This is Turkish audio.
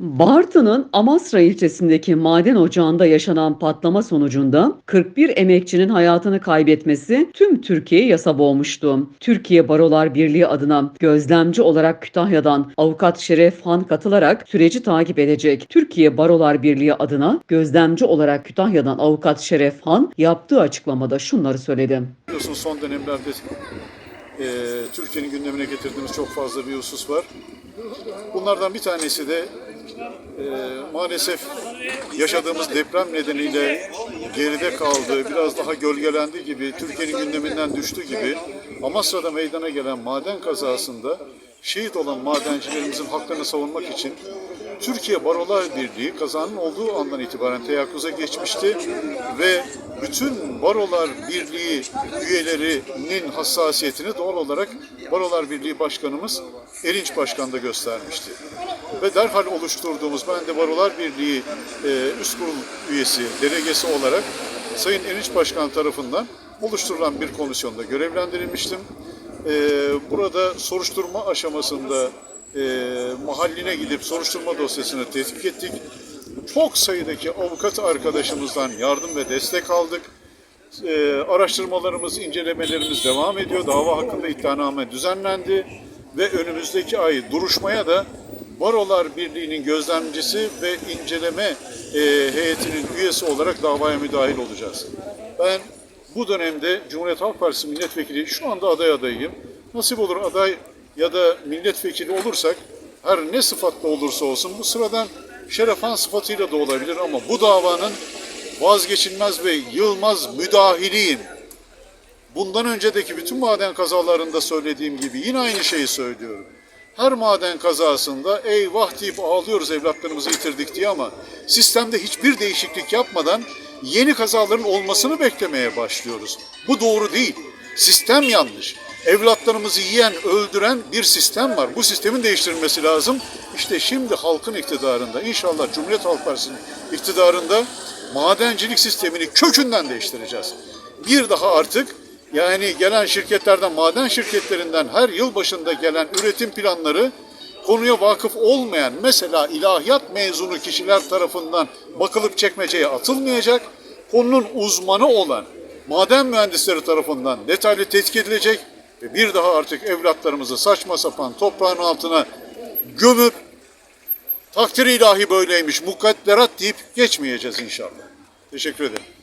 Bartın'ın Amasra ilçesindeki maden ocağında yaşanan patlama sonucunda 41 emekçinin hayatını kaybetmesi tüm Türkiye'yi yasa boğmuştu. Türkiye Barolar Birliği adına gözlemci olarak Kütahya'dan avukat Şeref Han katılarak süreci takip edecek. Türkiye Barolar Birliği adına gözlemci olarak Kütahya'dan avukat Şeref Han yaptığı açıklamada şunları söyledi. Biliyorsunuz son dönemlerde e, Türkiye'nin gündemine getirdiğimiz çok fazla bir husus var. Bunlardan bir tanesi de e, maalesef yaşadığımız deprem nedeniyle geride kaldı, biraz daha gölgelendi gibi, Türkiye'nin gündeminden düştü gibi Amasra'da meydana gelen maden kazasında şehit olan madencilerimizin haklarını savunmak için Türkiye Barolar Birliği kazanın olduğu andan itibaren teyakkuza geçmişti ve bütün Barolar Birliği üyelerinin hassasiyetini doğal olarak Barolar Birliği Başkanımız Erinç Başkan da göstermişti. Ve derhal oluşturduğumuz, ben de Barolar Birliği e, üst kurul üyesi, delegesi olarak Sayın Erinç Başkan tarafından oluşturulan bir komisyonda görevlendirilmiştim. E, burada soruşturma aşamasında e, mahalline gidip soruşturma dosyasını tetkik ettik. Çok sayıdaki avukat arkadaşımızdan yardım ve destek aldık. E, araştırmalarımız, incelemelerimiz devam ediyor. Dava hakkında iddianame düzenlendi ve önümüzdeki ay duruşmaya da Barolar Birliği'nin gözlemcisi ve inceleme e, heyetinin üyesi olarak davaya müdahil olacağız. Ben bu dönemde Cumhuriyet Halk Partisi milletvekili şu anda aday adayıyım. Nasip olur aday ya da milletvekili olursak her ne sıfatla olursa olsun bu sıradan şerefan sıfatıyla da olabilir ama bu davanın vazgeçilmez ve yılmaz müdahiliyim. Bundan öncedeki bütün maden kazalarında söylediğim gibi yine aynı şeyi söylüyorum. Her maden kazasında eyvah deyip ağlıyoruz evlatlarımızı yitirdik diye ama sistemde hiçbir değişiklik yapmadan yeni kazaların olmasını beklemeye başlıyoruz. Bu doğru değil. Sistem yanlış. Evlatlarımızı yiyen, öldüren bir sistem var. Bu sistemin değiştirilmesi lazım. İşte şimdi halkın iktidarında, inşallah Cumhuriyet Halk Partisi'nin iktidarında madencilik sistemini kökünden değiştireceğiz. Bir daha artık yani gelen şirketlerden, maden şirketlerinden her yıl başında gelen üretim planları konuya vakıf olmayan mesela ilahiyat mezunu kişiler tarafından bakılıp çekmeceye atılmayacak. Konunun uzmanı olan maden mühendisleri tarafından detaylı tetkik edilecek ve bir daha artık evlatlarımızı saçma sapan toprağın altına gömüp takdir ilahi böyleymiş mukadderat deyip geçmeyeceğiz inşallah. Teşekkür ederim.